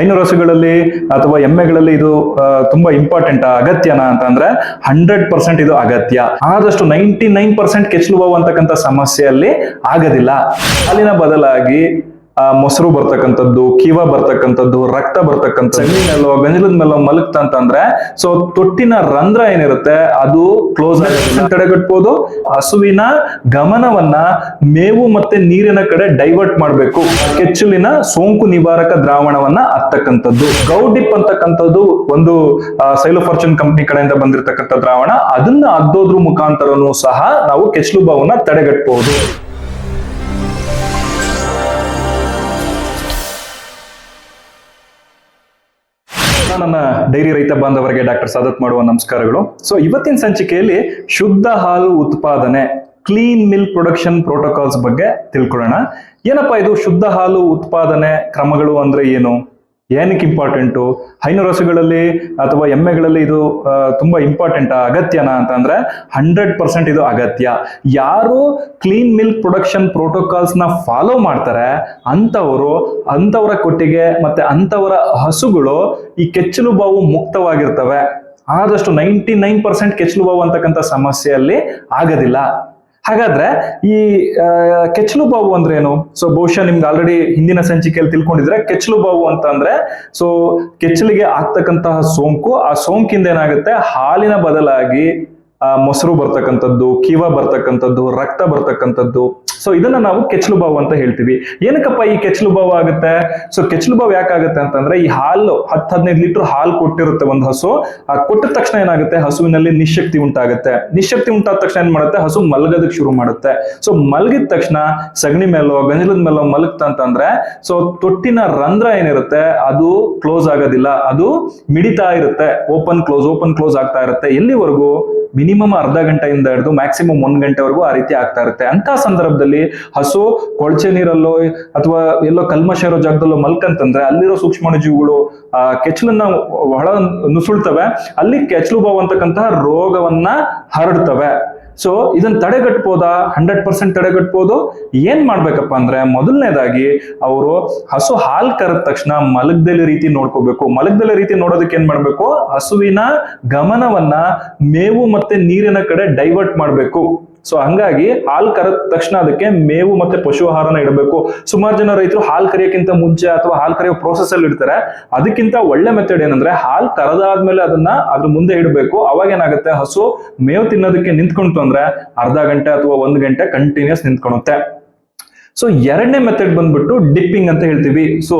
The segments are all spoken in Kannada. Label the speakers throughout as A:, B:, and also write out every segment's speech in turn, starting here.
A: ಹೈನುರಾಸುಗಳಲ್ಲಿ ಅಥವಾ ಎಮ್ಮೆಗಳಲ್ಲಿ ಇದು ತುಂಬಾ ಇಂಪಾರ್ಟೆಂಟ್ ಅಗತ್ಯನಾ ಅಂತಂದ್ರೆ ಹಂಡ್ರೆಡ್ ಪರ್ಸೆಂಟ್ ಇದು ಅಗತ್ಯ. ಆದಷ್ಟು ನೈಂಟಿ ನೈನ್ ಪರ್ಸೆಂಟ್ ಕೆಚ್ಚಲು ಅಂತಕ್ಕಂಥ ಸಮಸ್ಯೆಯಲ್ಲಿ ಆಗೋದಿಲ್ಲ. ಅಲ್ಲಿನ ಬದಲಾಗಿ ಮೊಸರು ಬರ್ತಕ್ಕಂಥದ್ದು, ಕೀವ ಬರ್ತಕ್ಕಂಥದ್ದು, ರಕ್ತ ಬರ್ತಕ್ಕಂಥ ಸಗಣಿ ಮೇಲೋ, ಗಂಜಲದ ಮೇಲೋ ಮಲಗ್ತ ಅಂತಂದ್ರೆ ಸೊ ತೊಟ್ಟಿನ ರಂಧ್ರ ಏನಿರುತ್ತೆ, ಅದು ಕ್ಲೋಸ್ ತಡೆಗಟ್ಬೋದು ಹಸುವಿನ ಗಮನವನ್ನ ಮೇವು ಮತ್ತೆ ನೀರಿನ ಕಡೆ ಡೈವರ್ಟ್ ಮಾಡಬೇಕು. ಕೆಚ್ಚಲಿನ ಸೋಂಕು ನಿವಾರಕ ದ್ರಾವಣವನ್ನ ಹತ್ತಕ್ಕಂಥದ್ದು ಗೌಡಿಪ್ ಅಂತಕ್ಕಂಥದ್ದು ಒಂದು ಸೈಲೋಫಾರ್ಚೂನ್ ಕಂಪ್ನಿ ಕಡೆಯಿಂದ ಬಂದಿರತಕ್ಕಂಥ ದ್ರಾವಣ. ಅದನ್ನ ಅದ್ದೋದ್ರ ಮುಖಾಂತರನೂ ಸಹ ನಾವು ಕೆಚ್ಚಲು ಬಾವನ್ನ ತಡೆಗಟ್ಟಬಹುದು ನನ್ನ ಡೈರಿ ರೈತ ಬಾಂಧವರಿಗೆ ಡಾಕ್ಟರ್ ಸಾದತ್ ಮಾಡುವ ನಮಸ್ಕಾರಗಳು. ಸೊ ಇವತ್ತಿನ ಸಂಚಿಕೆಯಲ್ಲಿ ಶುದ್ಧ ಹಾಲು ಉತ್ಪಾದನೆ ಕ್ಲೀನ್ ಮಿಲ್ ಪ್ರೊಡಕ್ಷನ್ ಪ್ರೋಟೋಕಾಲ್ಸ್ ಬಗ್ಗೆ ತಿಳ್ಕೊಳ್ಳೋಣ. ಏನಪ್ಪಾ ಇದು ಶುದ್ಧ ಹಾಲು ಉತ್ಪಾದನೆ ಕ್ರಮಗಳು ಅಂದ್ರೆ ಏನು? ಏನಕ್ಕೆ ಇಂಪಾರ್ಟೆಂಟು? ಹೈನುರಾಸುಗಳಲ್ಲಿ ಅಥವಾ ಎಮ್ಮೆಗಳಲ್ಲಿ ಇದು ತುಂಬ ಇಂಪಾರ್ಟೆಂಟ್, ಅಗತ್ಯನಾ ಅಂತಂದ್ರೆ ಹಂಡ್ರೆಡ್ ಪರ್ಸೆಂಟ್ ಇದು ಅಗತ್ಯ. ಯಾರು ಕ್ಲೀನ್ ಮಿಲ್ಕ್ ಪ್ರೊಡಕ್ಷನ್ ಪ್ರೋಟೋಕಾಲ್ಸ್ನ ಫಾಲೋ ಮಾಡ್ತಾರೆ, ಅಂಥವರು ಅಂತವರ ಕೊಟ್ಟಿಗೆ ಮತ್ತೆ ಅಂತವರ ಹಸುಗಳು ಈ ಕೆಚ್ಚಲು ಬಾವು ಮುಕ್ತವಾಗಿರ್ತವೆ. ಆದಷ್ಟು ನೈಂಟಿ ನೈನ್ ಪರ್ಸೆಂಟ್ ಕೆಚ್ಚಲು ಬಾವು ಅಂತಕ್ಕಂಥ ಸಮಸ್ಯೆಯಲ್ಲಿ ಆಗೋದಿಲ್ಲ. ಹಾಗಾದ್ರೆ ಈ ಕೆಚ್ಲು ಬಾವು ಅಂದ್ರೆ ಏನು? ಸೊ ಬಹುಶಃ ನಿಮ್ಗೆ ಆಲ್ರೆಡಿ ಹಿಂದಿನ ಸಂಚಿಕೆಯಲ್ಲಿ ತಿಳ್ಕೊಂಡಿದ್ರೆ ಕೆಚ್ಲು ಬಾವು ಅಂತ ಅಂದ್ರೆ ಸೊ ಕೆಚ್ಚಲಿಗೆ ಆಗ್ತಕ್ಕಂತಹ ಸೋಂಕು, ಆ ಸೋಂಕಿಂದ ಏನಾಗುತ್ತೆ? ಹಾಲಿನ ಬದಲಾಗಿ ಮೊಸರು ಬರ್ತಕ್ಕಂಥದ್ದು, ಕೀವ ಬರ್ತಕ್ಕಂಥದ್ದು, ರಕ್ತ ಬರ್ತಕ್ಕಂಥದ್ದು. ಸೊ ಇದನ್ನ ನಾವು ಕೆಚ್ಚಲು ಬಾವು ಅಂತ ಹೇಳ್ತೀವಿ. ಏನಕ್ಕಪ್ಪ ಈ ಕೆಚ್ಚಲು ಬಾವು ಆಗುತ್ತೆ? ಸೊ ಕೆಚ್ಚಲು ಬಾವು ಯಾಕಾಗುತ್ತೆ ಅಂತಂದ್ರೆ ಈ ಹಾಲು, ಹತ್ತು ಹದಿನೈದು ಲೀಟರ್ ಹಾಲು ಕೊಟ್ಟಿರುತ್ತೆ ಒಂದು ಹಸು. ಆ ಕೊಟ್ಟ ತಕ್ಷಣ ಏನಾಗುತ್ತೆ? ಹಸುವಿನಲ್ಲಿ ನಿಶಕ್ತಿ ಉಂಟಾಗುತ್ತೆ. ನಿಶಕ್ತಿ ಉಂಟಾದ ತಕ್ಷಣ ಏನ್ ಮಾಡುತ್ತೆ? ಹಸು ಮಲಗೋದಕ್ಕೆ ಶುರು ಮಾಡುತ್ತೆ. ಸೊ ಮಲಗಿದ ತಕ್ಷಣ ಸಗಣಿ ಮೇಲೋ, ಗಂಜಲದ ಮೇಲೋ ಮಲಗ್ತ ಅಂತಂದ್ರೆ ಸೊ ತೊಟ್ಟಿನ ರಂಧ್ರ ಏನಿರುತ್ತೆ? ಅದು ಕ್ಲೋಸ್ ಆಗೋದಿಲ್ಲ. ಅದು ಮಿಡಿತಾ ಇರುತ್ತೆ. ಓಪನ್ ಕ್ಲೋಸ್ ಓಪನ್ ಕ್ಲೋಸ್ ಆಗ್ತಾ ಇರುತ್ತೆ. ಎಲ್ಲಿವರೆಗೂ? ಮಿನಿಮಮ್ ಅರ್ಧ ಗಂಟೆಯಿಂದ ಹಿಡಿದು ಮ್ಯಾಕ್ಸಿಮಮ್ ಒಂದ್ ಗಂಟೆವರೆಗೂ ಆ ರೀತಿ ಆಗ್ತಾ ಇರುತ್ತೆ. ಅಂತ ಸಂದರ್ಭದಲ್ಲಿ ಹಸು, ಕೊಳಚೆ ನೀರಲ್ಲೋ, ಅಥವಾ ಎಲ್ಲೋ ಕಲ್ಮಶ ಇರೋ ಜಾಗದಲ್ಲೋ ಮಲ್ಕಂತಂದ್ರೆ ಅಲ್ಲಿರೋ ಸೂಕ್ಷ್ಮಾಣುಜೀವಿಗಳು ಆ, ಕೆಚ್ಚಲನ್ನ ಒಳ ನುಸುಳ್ತವೆ ಅಲ್ಲಿ ಕೆಚ್ಚಲು ಬಾವು ಅಂತಕ್ಕಂತಹ ರೋಗವನ್ನ ಹರಡ್ತವೆ. ಸೊ ಇದನ್ನ ತಡೆಗಟ್ಬೋದಾ? ಹಂಡ್ರೆಡ್ ಪರ್ಸೆಂಟ್ ತಡೆಗಟ್ಬೋದು. ಏನ್ ಮಾಡ್ಬೇಕಪ್ಪ ಅಂದ್ರೆ, ಮೊದಲನೇದಾಗಿ ಅವರು ಹಸು ಹಾಲ್ ಕರೆದ ತಕ್ಷಣ ಮಲಗ್ದಲ್ಲಿ ರೀತಿ ನೋಡ್ಕೋಬೇಕು. ಮಲಗ್ದಲ್ಲಿ ರೀತಿ ನೋಡೋದಕ್ಕೆ ಏನ್ ಮಾಡ್ಬೇಕು? ಹಸುವಿನ ಗಮನವನ್ನ ಮೇವು ಮತ್ತೆ ನೀರಿನ ಕಡೆ ಡೈವರ್ಟ್ ಮಾಡ್ಬೇಕು. ಸೊ ಹಂಗಾಗಿ ಹಾಲ್ ಕರೆದ ತಕ್ಷಣ ಅದಕ್ಕೆ ಮೇವು ಮತ್ತೆ ಪಶು ಆಹಾರನ ಇಡಬೇಕು. ಸುಮಾರು ಜನ ರೈತರು ಹಾಲ್ ಕರೆಯಕ್ಕಿಂತ ಮುಂಚೆ ಅಥವಾ ಹಾಲ್ ಕರೆಯೋ ಪ್ರೋಸೆಸ್ ಅಲ್ಲಿ ಇಡ್ತಾರೆ. ಅದಕ್ಕಿಂತ ಒಳ್ಳೆ ಮೆಥಡ್ ಏನಂದ್ರೆ ಹಾಲ್ ಕರೆದಾದ್ಮೇಲೆ ಅದನ್ನ ಅದ್ರ ಮುಂದೆ ಇಡಬೇಕು. ಅವಾಗ ಏನಾಗುತ್ತೆ? ಹಸು ಮೇವು ತಿನ್ನೋದಕ್ಕೆ ನಿಂತ್ಕೊಂತು ಅಂದ್ರೆ ಅರ್ಧ ಗಂಟೆ ಅಥವಾ ಒಂದ್ ಗಂಟೆ ಕಂಟಿನ್ಯೂಸ್ ನಿಂತ್ಕೊಳುತ್ತೆ. ಸೊ ಎರಡನೇ ಮೆಥಡ್ ಬಂದ್ಬಿಟ್ಟು ಡಿಪ್ಪಿಂಗ್ ಅಂತ ಹೇಳ್ತೀವಿ. ಸೊ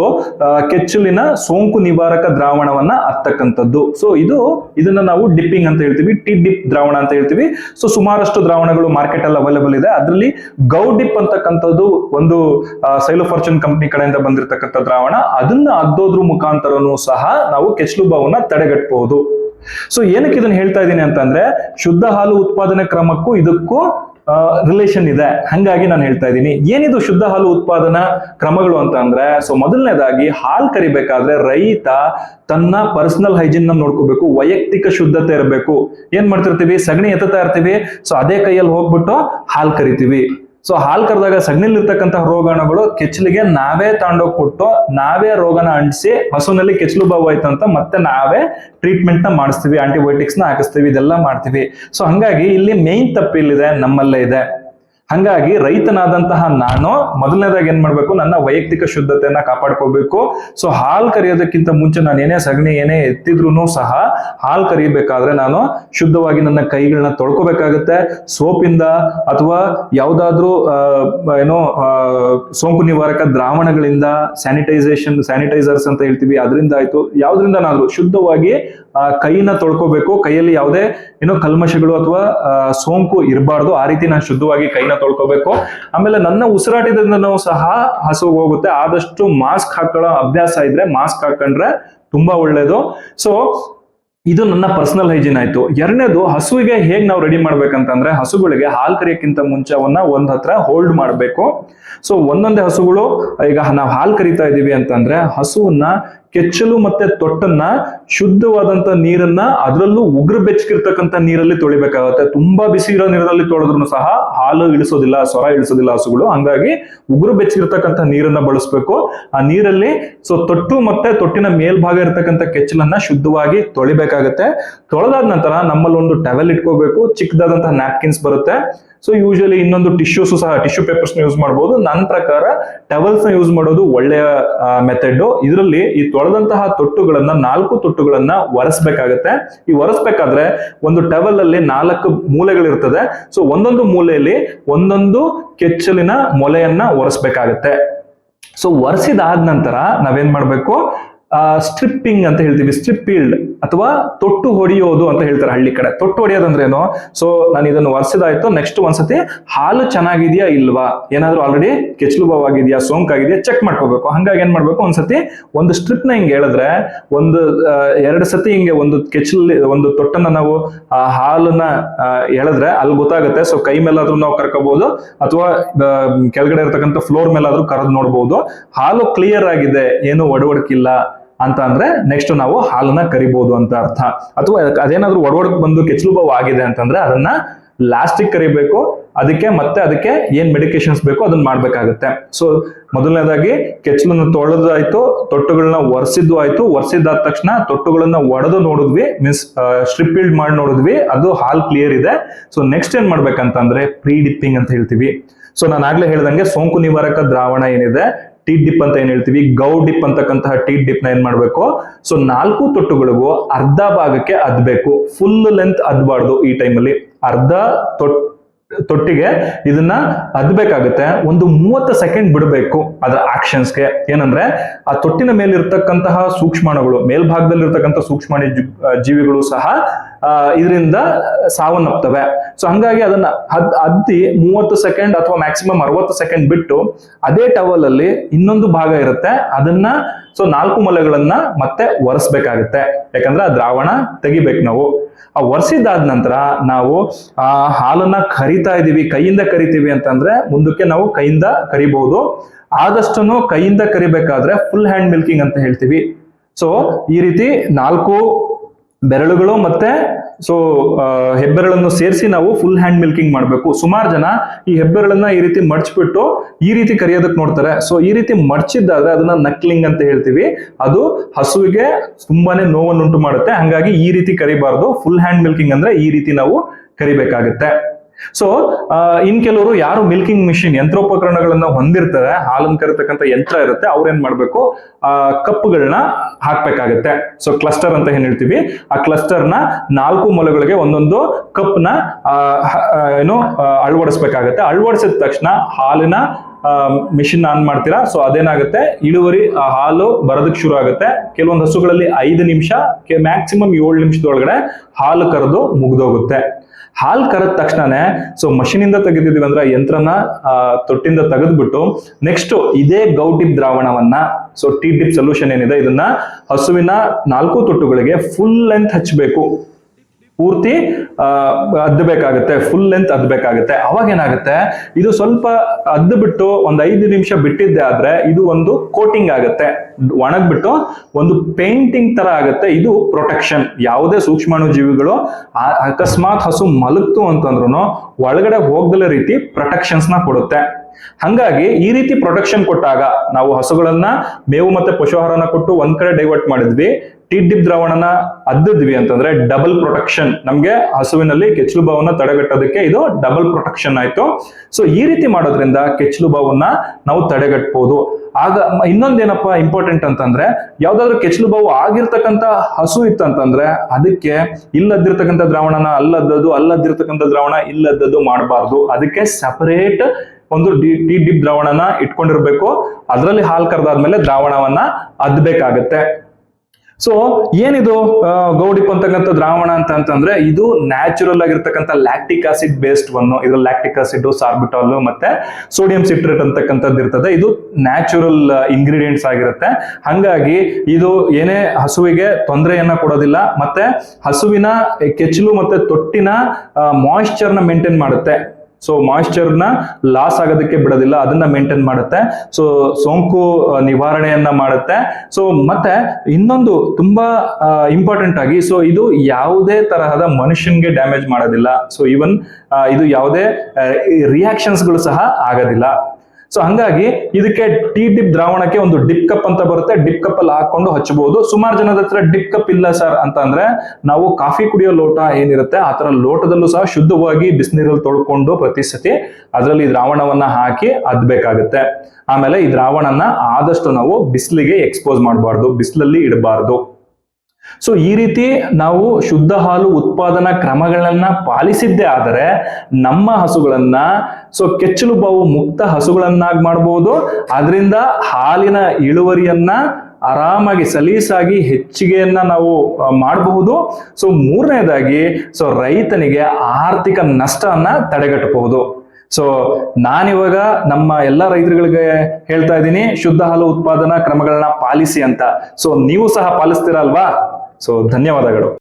A: ಕೆಚ್ಚಲಿನ ಸೋಂಕು ನಿವಾರಕ ದ್ರಾವಣವನ್ನ ಹತ್ತಕ್ಕಂಥದ್ದು ಸೊ ಇದು, ಇದನ್ನ ನಾವು ಡಿಪ್ಪಿಂಗ್ ಅಂತ ಹೇಳ್ತೀವಿ. ಟಿ ಡಿಪ್ ದ್ರಾವಣ ಅಂತ ಹೇಳ್ತೀವಿ. ಸೊ ಸುಮಾರಷ್ಟು ದ್ರಾವಣಗಳು ಮಾರ್ಕೆಟ್ ಅಲ್ಲಿ ಅವೈಲೇಬಲ್ ಇದೆ. ಅದರಲ್ಲಿ ಗೌ ಡಿಪ್ ಅಂತಕ್ಕಂಥದ್ದು ಒಂದು ಸೈಲೋ ಸೈಲೋಫಾರ್ಚೂನ್ ಕಂಪ್ನಿ ಕಡೆಯಿಂದ ಬಂದಿರತಕ್ಕಂಥ ದ್ರಾವಣ. ಅದನ್ನ ಅದ್ದೋದ್ರ ಮುಖಾಂತರನೂ ಸಹ ನಾವು ಕೆಚ್ಚಲು ಬಾವನ್ನ ತಡೆಗಟ್ಟಬಹುದು ಸೊ ಏನಕ್ಕೆ ಇದನ್ನ ಹೇಳ್ತಾ ಇದ್ದೀನಿ ಅಂತಂದ್ರೆ, ಶುದ್ಧ ಹಾಲು ಉತ್ಪಾದನೆ ಕ್ರಮಕ್ಕೂ ಇದಕ್ಕೂ ರಿಲೇಷನ್ ಇದೆ. ಹಂಗಾಗಿ ನಾನು ಹೇಳ್ತಾ ಇದ್ದೀನಿ. ಏನಿದು ಶುದ್ಧ ಹಾಲು ಉತ್ಪಾದನಾ ಕ್ರಮಗಳು ಅಂತ ಅಂದ್ರೆ ಸೊ ಮೊದಲನೇದಾಗಿ ಹಾಲು ಕರಿಬೇಕಾದ್ರೆ ರೈತ ತನ್ನ ಪರ್ಸನಲ್ ಹೈಜಿನ್ನ ನೋಡ್ಕೋಬೇಕು, ವೈಯಕ್ತಿಕ ಶುದ್ಧತೆ ಇರಬೇಕು. ಏನ್ ಮಾಡ್ತಿರ್ತೀವಿ? ಸಗಣಿ ಎತ್ತುತ್ತಾ ಇರ್ತೀವಿ. ಸೊ ಅದೇ ಕೈಯಲ್ಲಿ ಹೋಗ್ಬಿಟ್ಟು ಹಾಲು ಕರಿತೀವಿ. ಸೊ ಹಾಲು ಕರೆದಾಗ ಸಗಣಿಲಿ ಇರ್ತಕ್ಕಂತಹ ರೋಗಾಣುಗಳು ಕೆಚ್ಚಲಿಗೆ ನಾವೇ ತಗೊಂಡೋಗಿ ಕೊಟ್ಟು ನಾವೇ ರೋಗನ ಅಂಟಿಸಿ ಹಸುವಿನಲ್ಲಿ ಕೆಚ್ಚಲು ಬಾವು ಆಯ್ತು ಅಂತ ಮತ್ತೆ ನಾವೇ ಟ್ರೀಟ್ಮೆಂಟ್ನ ಮಾಡಿಸ್ತೀವಿ ಆಂಟಿಬಯೋಟಿಕ್ಸ್ನ ಹಾಕಿಸ್ತೀವಿ, ಇದೆಲ್ಲ ಮಾಡ್ತೀವಿ. ಸೊ ಹಂಗಾಗಿ ಇಲ್ಲಿ ಮೇನ್ ತಪ್ಪು ಇಲ್ಲಿದೆ ನಮ್ಮಲ್ಲೇ ಇದೆ. ಹಂಗಾಗಿ ರೈತನಾದಂತಹ ನಾನು ಮೊದಲನೇದಾಗಿ ಏನ್ ಮಾಡ್ಬೇಕು? ನನ್ನ ವೈಯಕ್ತಿಕ ಶುದ್ಧತೆಯನ್ನ ಕಾಪಾಡ್ಕೋಬೇಕು. ಸೊ ಹಾಲ್ ಕರಿಯೋದಕ್ಕಿಂತ ಮುಂಚೆ ನಾನು ಏನೇ ಸಗಣಿ ಏನೇ ಎತ್ತಿದ್ರು ಸಹ ಹಾಲ್ ಕರಿಬೇಕಾದ್ರೆ ನಾನು ಶುದ್ಧವಾಗಿ ನನ್ನ ಕೈಗಳನ್ನ ತೊಳ್ಕೋಬೇಕಾಗತ್ತೆ. ಸೋಪಿಂದ ಅಥವಾ ಯಾವ್ದಾದ್ರು ಏನೋ ಸೋಂಕು ನಿವಾರಕ ದ್ರಾವಣಗಳಿಂದ ಸ್ಯಾನಿಟೈಸೇಷನ್ ಸ್ಯಾನಿಟೈಸರ್ಸ್ ಅಂತ ಹೇಳ್ತೀವಿ. ಅದರಿಂದ ಆಯ್ತು. ಯಾವ್ದ್ರಿಂದನಾದ್ರೂ ಶುದ್ಧವಾಗಿ ಆ, ಕೈನ ತೊಳ್ಕೋಬೇಕು. ಕೈಯಲ್ಲಿ ಯಾವುದೇ ಏನೋ ಕಲ್ಮಶಗಳು ಅಥವಾ ಸೋಂಕು ಇರಬಾರ್ದು. ಆ ರೀತಿ ನಾನು ಶುದ್ಧವಾಗಿ ಕೈನ ತೊಳ್ಕೊಬೇಕು. ಆಮೇಲೆ ನನ್ನ ಉಸಿರಾಟದಿಂದನೂ ಸಹ ಹಸು ಹೋಗುತ್ತೆ. ಆದಷ್ಟು ಮಾಸ್ಕ್ ಹಾಕೊಳ್ಳೋ ಅಭ್ಯಾಸ ಇದ್ರೆ ಮಾಸ್ಕ್ ಹಾಕೊಂಡ್ರೆ ತುಂಬಾ ಒಳ್ಳೇದು. ಸೊ ಇದು ನನ್ನ ಪರ್ಸನಲ್ ಹೈಜಿನ್ ಆಯ್ತು. ಎರಡನೇದು, ಹಸುವಿಗೆ ಹೇಗ್ ನಾವು ರೆಡಿ ಮಾಡ್ಬೇಕಂತಂದ್ರೆ ಹಸುಗಳಿಗೆ ಹಾಲ್ ಕರಿಯಕ್ಕಿಂತ ಮುಂಚೆವನ್ನ ಒಂದ್ ಹತ್ರ ಹೋಲ್ಡ್ ಮಾಡಬೇಕು. ಸೊ ಒಂದೊಂದೇ ಹಸುಗಳು, ಈಗ ನಾವು ಹಾಲ್ ಕರಿತಾ ಇದೀವಿ ಅಂತಂದ್ರೆ ಹಸುವನ್ನ ಕೆಚ್ಚಲು ಮತ್ತೆ ತೊಟ್ಟನ್ನ ಶುದ್ಧವಾದಂತ ನೀರನ್ನ ಅದರಲ್ಲೂ ಉಗ್ರು ಬೆಚ್ಚಗಿರ್ತಕ್ಕಂಥ ನೀರಲ್ಲಿ ತೊಳಿಬೇಕಾಗತ್ತೆ. ತುಂಬಾ ಬಿಸಿ ಇರೋ ನೀರಲ್ಲಿ ತೊಳೆದ್ರು ಸಹ ಹಾಲು ಇಳಿಸೋದಿಲ್ಲ ಸ್ವರ ಇಳಿಸೋದಿಲ್ಲ ಹಸುಗಳು. ಹಂಗಾಗಿ ಉಗುರು ಬೆಚ್ಚಗಿರ್ತಕ್ಕಂಥ ನೀರನ್ನ ಬಳಸಬೇಕು. ಆ ನೀರಲ್ಲಿ ಸೊ ತೊಟ್ಟು ಮತ್ತೆ ತೊಟ್ಟಿನ ಮೇಲ್ಭಾಗ ಇರತಕ್ಕಂಥ ಕೆಚ್ಚಲನ್ನ ಶುದ್ಧವಾಗಿ ತೊಳಿಬೇಕಾಗತ್ತೆ. ತೊಳೆದಾದ ನಂತರ ನಮ್ಮಲ್ಲಿ ಒಂದು ಟವೆಲ್ ಇಟ್ಕೋಬೇಕು. ಚಿಕ್ಕದಾದಂತಹ ನ್ಯಾಪ್ಕಿನ್ಸ್ ಬರುತ್ತೆ. ಸೊ ಯೂಶಲಿ ಇನ್ನೊಂದು ಟಿಶ್ಯೂಸ್ ಸಹ ಟಿಶ್ಯೂ ಪೇಪರ್ಸ್ ಯೂಸ್ ಮಾಡಬಹುದು ನನ್ನ ಪ್ರಕಾರ ಟವೆಲ್ಸ್ನ ಯೂಸ್ ಮಾಡೋದು ಒಳ್ಳೆಯ ಮೆಥಡ್ ಇದರಲ್ಲಿ ಈ ತೊಳೆದಂತಹ ತೊಟ್ಟುಗಳನ್ನ, ನಾಲ್ಕು ತೊಟ್ಟುಗಳನ್ನ ಒರೆಸ್ಬೇಕಾಗತ್ತೆ. ಈ ಒರೆಸ್ಬೇಕಾದ್ರೆ ಒಂದು ಟವೆಲ್ ಅಲ್ಲಿ ನಾಲ್ಕು ಮೂಲೆಗಳಿರ್ತದೆ. ಸೊ ಒಂದೊಂದು ಮೂಲೆಯಲ್ಲಿ ಒಂದೊಂದು ಕೆಚ್ಚಲಿನ ಮೊಲೆಯನ್ನ ಒರೆಸ್ಬೇಕಾಗತ್ತೆ. ಸೊ ಒರೆಸಿದಾದ ನಂತರ ನಾವೇನ್ ಮಾಡ್ಬೇಕು? ಸ್ಟ್ರಿಪ್ಪಿಂಗ್ ಅಂತ ಹೇಳ್ತೀವಿ ಸ್ಟ್ರಿಪ್ ಫೀಲ್ಡ್ ಅಥವಾ ತೊಟ್ಟು ಹೊಡೆಯೋದು ಅಂತ ಹೇಳ್ತಾರೆ ಹಳ್ಳಿ ಕಡೆ. ತೊಟ್ಟು ಹೊಡೆಯೋದಂದ್ರೆ ಏನು ಸೊ ನಾನು ಇದನ್ನು ಒರೆಸಿದಾಯ್ತು ನೆಕ್ಸ್ಟ್ ಒಂದ್ಸತಿ ಹಾಲು ಚೆನ್ನಾಗಿದೆಯಾ ಇಲ್ವಾ? ಏನಾದ್ರೂ ಆಲ್ರೆಡಿ ಕೆಚ್ಚಲು ಬಾವಾಗಿದೆಯಾ ಸೋಂಕಾಗಿದೆಯಾ ಚೆಕ್ ಮಾಡ್ಕೋಬೇಕು. ಹಂಗಾಗಿ ಏನ್ ಮಾಡ್ಬೇಕು? ಒಂದ್ಸತಿ ಒಂದು ಸ್ಟ್ರಿಪ್ನ ಹಿಂಗೆ ಹೇಳಿದ್ರೆ, ಒಂದು ಎರಡು ಸತಿ ಹಿಂಗೆ ಒಂದು ಕೆಚ್ಚಲು ಒಂದು ತೊಟ್ಟನ್ನ ನಾವು, ಆ, ಹಾಲನ್ನ ಹೇಳಿದ್ರೆ ಅಲ್ಲಿ ಗೊತ್ತಾಗುತ್ತೆ. ಸೊ ಕೈ ಮೇಲಾದ್ರೂ ನಾವು ಕರ್ಕೋಬಹುದು ಅಥವಾ ಕೆಳಗಡೆ ಇರತಕ್ಕಂಥ ಫ್ಲೋರ್ ಮೇಲಾದ್ರೂ ಕರೆದು ನೋಡ್ಬೋದು. ಹಾಲು ಕ್ಲಿಯರ್ ಆಗಿದೆ, ಏನು ಒಡವಡಕಿಲ್ಲ ಅಂತ ಅಂದ್ರೆ ನೆಕ್ಸ್ಟ್ ನಾವು ಹಾಲನ್ನ ಕರಿಬಹುದು ಅಂತ ಅರ್ಥ. ಅಥವಾ ಅದೇನಾದ್ರೂ ಒಡವಡಕ್ ಬಂದು ಕೆಚ್ಚಲು ಬಾವು ಆಗಿದೆ ಅಂತಂದ್ರೆ ಅದನ್ನ ಲಾಸ್ಟಿಗೆ ಕರಿಬೇಕು, ಅದಕ್ಕೆ ಮತ್ತೆ ಅದಕ್ಕೆ ಏನ್ ಮೆಡಿಕೇಶನ್ಸ್ ಬೇಕು ಅದನ್ನ ಮಾಡ್ಬೇಕಾಗುತ್ತೆ. ಸೊ ಮೊದಲನೇದಾಗಿ ಕೆಚ್ಚಲನ್ನ ತೊಳೆದಾಯ್ತು ತೊಟ್ಟುಗಳನ್ನ ಒರೆಸಿದ್ದು ಆಯ್ತು ಒರೆಸಿದಾದ ತಕ್ಷಣ ತೊಟ್ಟುಗಳನ್ನ ಒಡೆದು ನೋಡಿದ್ವಿ ಮೀನ್ಸ್ ಸ್ಟ್ರಿಪ್ ಫೀಲ್ಡ್ ಮಾಡಿ ನೋಡಿದ್ವಿ, ಅದು ಹಾಲ್ ಕ್ಲಿಯರ್ ಇದೆ. ಸೊ ನೆಕ್ಸ್ಟ್ ಏನ್ ಮಾಡ್ಬೇಕಂತಂದ್ರೆ ಪ್ರೀ ಡಿಪ್ಪಿಂಗ್ ಅಂತ ಹೇಳ್ತೀವಿ. ಸೊ ನಾನು ಆಗ್ಲೇ ಹೇಳ್ದಂಗೆ ಸೋಂಕು ನಿವಾರಕ ದ್ರಾವಣ ಏನಿದೆ ಟೀ ಡಿಪ್ ಅಂತ ಏನ್ ಹೇಳ್ತೀವಿ? ಗೌ ಡಿಪ್ ಅಂತಕ್ಕಂತಹ ಟಿ ಡಿಪ್ನ ಏನ್ ಮಾಡ್ಬೇಕು? ಸೊ ನಾಲ್ಕು ತೊಟ್ಟುಗಳಿಗೂ ಅರ್ಧ ಭಾಗಕ್ಕೆ ಅದ್ಬೇಕು. ಫುಲ್ ಲೆಂತ್ ಅದ್ಬಾರ್ದು ಈ ಟೈಮಲ್ಲಿ ಅರ್ಧ ತೊಟ್, ತೊಟ್ಟಿಗೆ ಇದನ್ನ ಅದ್ಬೇಕಾಗುತ್ತೆ. ಒಂದು ಮೂವತ್ತು ಸೆಕೆಂಡ್ ಬಿಡಬೇಕು ಅದರ ಆಕ್ಷನ್ಸ್ಗೆ ಏನಂದ್ರೆ, ಆ ತೊಟ್ಟಿನ ಮೇಲಿರ್ತಕ್ಕಂತಹ ಸೂಕ್ಷ್ಮಾಣುಗಳು ಮೇಲ್ಭಾಗದಲ್ಲಿ ಇರ್ತಕ್ಕಂಥ ಸೂಕ್ಷ್ಮಾಣು ಜೀವಿಗಳು ಸಹ ಇದರಿಂದ ಸಾವನ್ನಪ್ತವೆ ಸೊ ಹಂಗಾಗಿ ಅದನ್ನ ಹದ್ ಅದ್ದಿ ಮೂವತ್ತು ಸೆಕೆಂಡ್ ಅಥವಾ ಮ್ಯಾಕ್ಸಿಮಮ್ ಅರವತ್ತು ಸೆಕೆಂಡ್ ಬಿಟ್ಟು ಅದೇ ಟವಲ್ ಅಲ್ಲಿ ಇನ್ನೊಂದು ಭಾಗ ಇರುತ್ತೆ. ಅದನ್ನ ಸೊ ನಾಲ್ಕು ಮೊಲೆಗಳನ್ನ ಮತ್ತೆ ಒರೆಸ್ಬೇಕಾಗುತ್ತೆ. ಯಾಕಂದ್ರೆ ಆ ದ್ರಾವಣ ತೆಗಿಬೇಕು ನಾವು. ಆ ಒರೆಸಿದಾದ ನಂತರ ನಾವು ಆ ಹಾಲನ್ನ ಕರಿತಾ ಇದೀವಿ ಕೈಯಿಂದ ಕರಿತೀವಿ ಅಂತಂದ್ರೆ ಮುಂದಕ್ಕೆ ನಾವು ಕೈಯಿಂದ ಕರಿಬಹುದು ಆದಷ್ಟು ಕೈಯಿಂದ ಕರಿಬೇಕಾದ್ರೆ ಫುಲ್ ಹ್ಯಾಂಡ್ ಮಿಲ್ಕಿಂಗ್ ಅಂತ ಹೇಳ್ತೀವಿ. ಸೊ ಈ ರೀತಿ ನಾಲ್ಕು ಬೆರಳುಗಳು ಮತ್ತೆ ಸೊ ಹೆಬ್ಬೆರಳನ್ನು ಸೇರಿಸಿ ನಾವು ಫುಲ್ ಹ್ಯಾಂಡ್ ಮಿಲ್ಕಿಂಗ್ ಮಾಡಬೇಕು. ಸುಮಾರು ಜನ ಈ ಹೆಬ್ಬೆರಳನ್ನ ಈ ರೀತಿ ಮಡ್ಚ್ಬಿಟ್ಟು ಈ ರೀತಿ ಕರಿಯೋದಕ್ಕೆ ನೋಡ್ತಾರೆ. ಸೊ ಈ ರೀತಿ ಮಡ್ಚಿದ್ದಾದ್ರೆ ಅದನ್ನ ನಕ್ಲಿಂಗ್ ಅಂತ ಹೇಳ್ತೀವಿ. ಅದು ಹಸುವಿಗೆ ತುಂಬಾನೇ ನೋವನ್ನುಂಟು ಮಾಡುತ್ತೆ. ಹಂಗಾಗಿ ಈ ರೀತಿ ಕರಿಬಾರ್ದು. ಫುಲ್ ಹ್ಯಾಂಡ್ ಮಿಲ್ಕಿಂಗ್ ಅಂದ್ರೆ ಈ ರೀತಿ ನಾವು ಕರಿಬೇಕಾಗುತ್ತೆ. ಸೊ ಇನ್ ಕೆಲವರು ಯಾರು ಮಿಲ್ಕಿಂಗ್ ಮಿಷಿನ್ ಯಂತ್ರೋಪಕರಣಗಳನ್ನ ಹೊಂದಿರ್ತಾರೆ ಹಾಲನ್ನು ಕರೆತಕ್ಕಂಥ ಯಂತ್ರ ಇರುತ್ತೆ ಅವ್ರು ಏನ್ ಮಾಡ್ಬೇಕು? ಆ ಕಪ್ಗಳನ್ನ ಹಾಕ್ಬೇಕಾಗತ್ತೆ. ಸೊ ಕ್ಲಸ್ಟರ್ ಅಂತ ಏನ್ ಹೇಳ್ತೀವಿ? ಆ ಕ್ಲಸ್ಟರ್ನ ನಾಲ್ಕು ಮೊಲಗಳಿಗೆ ಒಂದೊಂದು ಕಪ್ನ ಏನು ಅಳವಡಿಸ್ಬೇಕಾಗತ್ತೆ. ಅಳವಡಿಸಿದ ತಕ್ಷಣ ಹಾಲಿನ ಮಿಷಿನ್ ಆನ್ ಮಾಡ್ತೀರಾ? ಸೊ ಅದೇನಾಗುತ್ತೆ? ಇಳುವರಿ, ಆ, ಹಾಲು ಬರೋದಕ್ಕೆ ಶುರು ಆಗುತ್ತೆ. ಕೆಲವೊಂದು ಹಸುಗಳಲ್ಲಿ ಐದು ನಿಮಿಷ ಮ್ಯಾಕ್ಸಿಮಮ್ ಏಳು ನಿಮಿಷದೊಳಗಡೆ ಹಾಲು ಕರೆದು ಮುಗ್ದೋಗುತ್ತೆ. ಹಾಲ್ ಕರೆದ ತಕ್ಷಣನೇ ಸೊ ಮಷಿನ್ ಇಂದ ತೆಗೆದಿದ್ದೀವಿ ಅಂದ್ರೆ ಯಂತ್ರನ ತೊಟ್ಟಿಂದ ತೆಗೆದ್ಬಿಟ್ಟು ನೆಕ್ಸ್ಟ್ ಇದೇ ಗೌಟಿಪ್ ದ್ರಾವಣವನ್ನ ಸೊ ಟಿ ಡಿಪ್ ಸೊಲ್ಯೂಷನ್ ಏನಿದೆ, ಇದನ್ನ ಹಸುವಿನ ನಾಲ್ಕು ತೊಟ್ಟುಗಳಿಗೆ ಫುಲ್ ಲೆಂತ್ ಹಚ್ಚಬೇಕು ಪೂರ್ತಿ ಅದ್ದಬೇಕಾಗುತ್ತೆ ಫುಲ್ ಲೆಂತ್ ಅದ್ದಬೇಕಾಗುತ್ತೆ ಅವಾಗ ಏನಾಗುತ್ತೆ, ಇದು ಸ್ವಲ್ಪ ಅದ್ದು ಬಿಟ್ಟು ಒಂದ್ ಐದು ನಿಮಿಷ ಬಿಟ್ಟಿದ್ದೆ ಆದ್ರೆ ಇದು ಒಂದು ಕೋಟಿಂಗ್ ಆಗುತ್ತೆ. ಒಣಗ್ಬಿಟ್ಟು ಒಂದು ಪೇಂಟಿಂಗ್ ತರ ಆಗುತ್ತೆ. ಇದು ಪ್ರೊಟೆಕ್ಷನ್ ಯಾವುದೇ ಸೂಕ್ಷ್ಮಾಣು ಜೀವಿಗಳು ಅಕಸ್ಮಾತ್ ಹಸು ಮಲಗ್ತು ಅಂತಂದ್ರು ಒಳಗಡೆ ಹೋಗ್ದಲ ರೀತಿ ಪ್ರೊಟೆಕ್ಷನ್ಸ್ನ ಕೊಡುತ್ತೆ. ಹಂಗಾಗಿ ಈ ರೀತಿ ಪ್ರೊಟೆಕ್ಷನ್ ಕೊಟ್ಟಾಗ ನಾವು ಹಸುಗಳನ್ನ ಮೇವು ಮತ್ತೆ ಪಶುಹಾರನ ಕೊಟ್ಟು ಒಂದ್ ಕಡೆ ಡೈವರ್ಟ್ ಮಾಡಿದ್ವಿ. ಟಿ ಡಿಪ್ ದ್ರಾವಣನ ಅದ್ದಿದ್ವಿ ಅಂತಂದ್ರೆ ಡಬಲ್ ಪ್ರೊಟೆಕ್ಷನ್ ನಮ್ಗೆ ಹಸುವಿನಲ್ಲಿ ಕೆಚ್ಚಲು ಬಾವನ್ನ ತಡೆಗಟ್ಟೋದಕ್ಕೆ ಇದು ಡಬಲ್ ಪ್ರೊಟೆಕ್ಷನ್ ಆಯ್ತು. ಸೊ ಈ ರೀತಿ ಮಾಡೋದ್ರಿಂದ ಕೆಚ್ಚಲು ಬಾವನ್ನ ನಾವು ತಡೆಗಟ್ಬೋದು. ಆಗ ಇನ್ನೊಂದೇನಪ್ಪ ಇಂಪಾರ್ಟೆಂಟ್ ಅಂತಂದ್ರೆ ಯಾವ್ದಾದ್ರು ಕೆಚ್ಚಲು ಬಾವು ಆಗಿರ್ತಕ್ಕಂಥ ಹಸು ಇತ್ತಂತಂದ್ರೆ ಅದಕ್ಕೆ ಇಲ್ಲದಿರ್ತಕ್ಕಂಥ ದ್ರಾವಣನ ಅಲ್ಲದ್ದದು ಅಲ್ಲದಿರ್ತಕ್ಕಂಥ ದ್ರಾವಣ ಇಲ್ಲದ್ದದು ಮಾಡಬಾರ್ದು. ಅದಕ್ಕೆ ಸಪರೇಟ್ ಒಂದು ಡಿ, ಟಿ ಡಿಪ್ ದ್ರಾವಣನ ಇಟ್ಕೊಂಡಿರ್ಬೇಕು. ಅದರಲ್ಲಿ ಹಾಲು ಕರೆದಾದ್ಮೇಲೆ ದ್ರಾವಣವನ್ನ ಅದ್ಬೇಕಾಗತ್ತೆ. ಸೊ ಏನಿದು? ಗೌಡಿಪ್ ಅಂತಕ್ಕಂಥ ದ್ರಾವಣ ಅಂತ ಅಂತಂದ್ರೆ ಇದು ನ್ಯಾಚುರಲ್ ಆಗಿರ್ತಕ್ಕಂಥ ಲ್ಯಾಕ್ಟಿಕ್ ಆಸಿಡ್ ಬೇಸ್ಡ್ ಒನ್ ಇದ್ರ ಲ್ಯಾಕ್ಟಿಕ್ ಆಸಿಡ್ ಸಾರ್ಬಿಟಾಲ್ ಮತ್ತೆ ಸೋಡಿಯಂ ಸಿಟ್ರೇಟ್ ಅಂತಕ್ಕಂಥದ್ದು ಇರ್ತದೆ. ಇದು ನ್ಯಾಚುರಲ್ ಇಂಗ್ರೀಡಿಯೆಂಟ್ಸ್ ಆಗಿರುತ್ತೆ. ಹಂಗಾಗಿ ಇದು ಏನೇ ಹಸುವಿಗೆ ತೊಂದರೆಯನ್ನ ಕೊಡೋದಿಲ್ಲ, ಮತ್ತೆ ಹಸುವಿನ ಕೆಚ್ಚಲು ಮತ್ತೆ ತೊಟ್ಟಿನ ಮಾಯಿಶ್ಚರ್ನ ಮೇಂಟೈನ್ ಮಾಡುತ್ತೆ. ಸೊ ಮಾಯಿಶ್ಚರ್ನ ಲಾಸ್ ಆಗೋದಕ್ಕೆ ಬಿಡೋದಿಲ್ಲ, ಅದನ್ನ ಮೇಂಟೈನ್ ಮಾಡುತ್ತೆ. ಸೊ ಸೋಂಕು ನಿವಾರಣೆಯನ್ನ ಮಾಡುತ್ತೆ. ಸೊ ಮತ್ತೆ ಇನ್ನೊಂದು ತುಂಬಾ ಇಂಪಾರ್ಟೆಂಟ್ ಆಗಿ ಸೊ ಇದು ಯಾವುದೇ ತರಹದ ಮನುಷ್ಯನ್ಗೆ ಡ್ಯಾಮೇಜ್ ಮಾಡೋದಿಲ್ಲ. ಸೊ ಈವನ್ ಇದು ಯಾವುದೇ ರಿಯಾಕ್ಷನ್ಸ್ಗಳು ಸಹ ಆಗೋದಿಲ್ಲ. ಸೊ ಹಂಗಾಗಿ ಇದಕ್ಕೆ ಟೀ ಡಿಪ್ ದ್ರಾವಣಕ್ಕೆ ಒಂದು ಡಿಪ್ ಕಪ್ ಅಂತ ಬರುತ್ತೆ. ಡಿಪ್ ಕಪ್ ಅಲ್ಲಿ ಹಾಕೊಂಡು ಹಚ್ಚಬಹುದು. ಸುಮಾರು ಜನದ ಹತ್ರ ಡಿಪ್ ಕಪ್ ಇಲ್ಲ ಸರ್ ಅಂತ ಅಂದ್ರೆ ನಾವು ಕಾಫಿ ಕುಡಿಯೋ ಲೋಟ ಏನಿರುತ್ತೆ, ಆ ತರ ಲೋಟದಲ್ಲೂ ಸಹ ಶುದ್ಧವಾಗಿ ಬಿಸಿನೀರಲ್ಲಿ ತೊಳ್ಕೊಂಡು ಪ್ರತಿ ಸತಿ ಅದರಲ್ಲಿ ದ್ರಾವಣವನ್ನ ಹಾಕಿ ಅದ್ಬೇಕಾಗುತ್ತೆ ಆಮೇಲೆ ಈ ದ್ರಾವಣನ ಆದಷ್ಟು ನಾವು ಬಿಸಿಲಿಗೆ ಎಕ್ಸ್ಪೋಸ್ ಮಾಡಬಾರ್ದು. ಬಿಸಿಲಲ್ಲಿ ಇಡಬಾರ್ದು. ಸೊ ಈ ರೀತಿ ನಾವು ಶುದ್ಧ ಹಾಲು ಉತ್ಪಾದನಾ ಕ್ರಮಗಳನ್ನ ಪಾಲಿಸಿದ್ದೇ ಆದರೆ ನಮ್ಮ ಹಸುಗಳನ್ನ ಸೊ ಕೆಚ್ಚಲು ಬಾವು ಮುಕ್ತ ಹಸುಗಳನ್ನಾಗಿ ಮಾಡಬಹುದು ಅದರಿಂದ ಹಾಲಿನ ಇಳುವರಿಯನ್ನ ಆರಾಮಾಗಿ ಸಲೀಸಾಗಿ ಹೆಚ್ಚಿಗೆಯನ್ನ ನಾವು ಮಾಡಬಹುದು. ಸೊ ಮೂರನೇದಾಗಿ ಸೊ ರೈತನಿಗೆ ಆರ್ಥಿಕ ನಷ್ಟವನ್ನ ತಡೆಗಟ್ಟಬಹುದು. ಸೊ ನಾನಿವಾಗ ನಮ್ಮ ಎಲ್ಲ ರೈತರುಗಳಿಗೆ ಹೇಳ್ತಾ ಇದ್ದೀನಿ, ಶುದ್ಧ ಹಾಲು ಉತ್ಪಾದನಾ ಕ್ರಮಗಳನ್ನ ಪಾಲಿಸಿ ಅಂತ. ಸೊ ನೀವು ಸಹ ಪಾಲಿಸ್ತೀರಾ ಅಲ್ವಾ? ಸೊ ಧನ್ಯವಾದಗಳು.